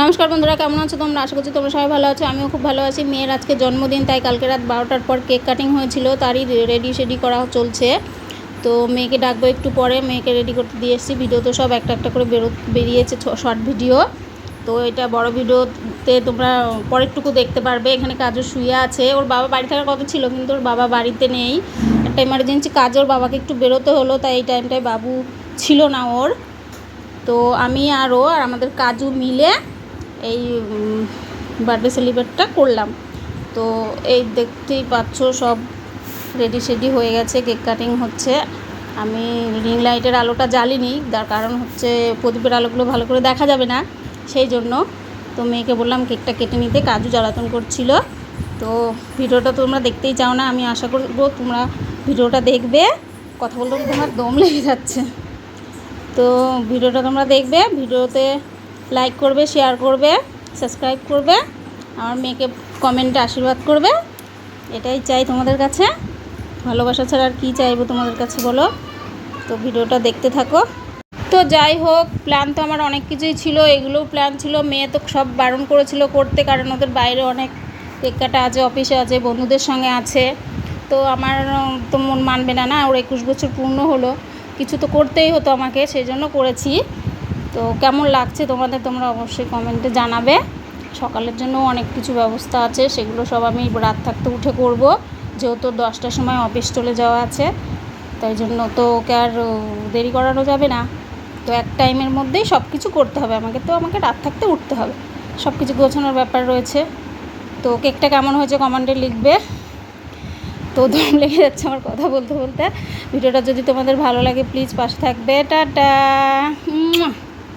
নমস্কার বন্ধুরা, কেমন আছো তোমরা? আশা করছি তোমরা সবাই ভালো আছো। আমিও খুব ভালো আছি। মেয়ের আজকে জন্মদিন, তাই কালকে রাত বারোটার পর কেক কাটিং হয়েছিল, তারই রেডি সেডি করা চলছে। তো মেয়েকে ডাকবো একটু পরে, মেয়েকে রেডি করতে দিয়ে এসেছি। ভিডিও তো সব একটা একটা করে বেরো বেরিয়েছে শর্ট ভিডিও তো এটা বড় ভিডিওতে তোমরা পরেরটুকু দেখতে পারবে। এখানে কাজও শুয়ে আছে। ওর বাবা বাড়ি থাকার কথা ছিল, কিন্তু ওর বাবা বাড়িতে নেই। একটা এমার্জেন্সি কাজ, ওর বাবাকে একটু বেরোতে হলো, তাই এই টাইমটায় বাবু ছিল না ওর। তো আমি আর ও আর আমাদের কাজু মিলে এই বার্থডে সেলিব্রেটটা করলাম। তো এই দেখতেই পাচ্ছ সব রেডি সেডি হয়ে গেছে কেক কাটিং হচ্ছে। আমি রিং লাইটের আলোটা জ্বালিনি, তার কারণ হচ্ছে প্রদীপের আলোগুলো ভালো করে দেখা যাবে না, সেই জন্য তো মেয়েকে বললাম কেকটা কেটে নিতে, কাজু জ্বালাতন করছিল। তো ভিডিওটা তোমরা দেখতেই চাও না, আমি আশা করব তোমরা ভিডিওটা দেখবে। কথা বলতে তোমার দম লেগে যাচ্ছে। তো ভিডিওটা তোমরা দেখবে, ভিডিওতে লাইক করবে শেয়ার করবে সাবস্ক্রাইব করবে, আমার মেয়েকে কমেন্টে আশীর্বাদ করবে। এটাই চাই তোমাদের কাছে। ভালোবাসা ছাড়া আর কী চাইব তোমাদের কাছে বলো? তো ভিডিওটা দেখতে থাকো। তো যাই হোক প্ল্যান তো আমার অনেক কিছুই ছিল। এগুলোও প্ল্যান ছিল। মেয়ে তো সব বারণ করেছিল করতে, কারণ ওদের বাইরে অনেক কেক কাটা আছে অফিসে আছে, বন্ধুদের সঙ্গে আছে। তো আমার তো মন মানবে না না, ওর একুশ বছর পূর্ণ হলো। কিছু তো করতেই হতো আমাকে সেই জন্য করেছি। তো কেমন লাগছে তোমাদের, তোমরা অবশ্যই কমেন্টে জানাবে। সকালের জন্য অনেক কিছু ব্যবস্থা আছে, সেগুলো সব আমি রাত থাকতে উঠে করব। যেহেতু দশটার সময় অফিস চলে যাওয়া আছে, তাই জন্য তো ওকে আর দেরি করানো যাবে না। তো এক টাইমের মধ্যেই সব কিছু করতে হবে, আমাকে তো আমাকে রাত থাকতে উঠতে হবে। সব কিছু গোছানোর ব্যাপার রয়েছে। তো কেকটা কেমন হয়েছে কমেন্টে লিখবে। তো দম লেগে যাচ্ছে আমার কথা বলতে বলতে। ভিডিওটা যদি তোমাদের ভালো লাগে, প্লিজ পাশে থাকবে। টাটা!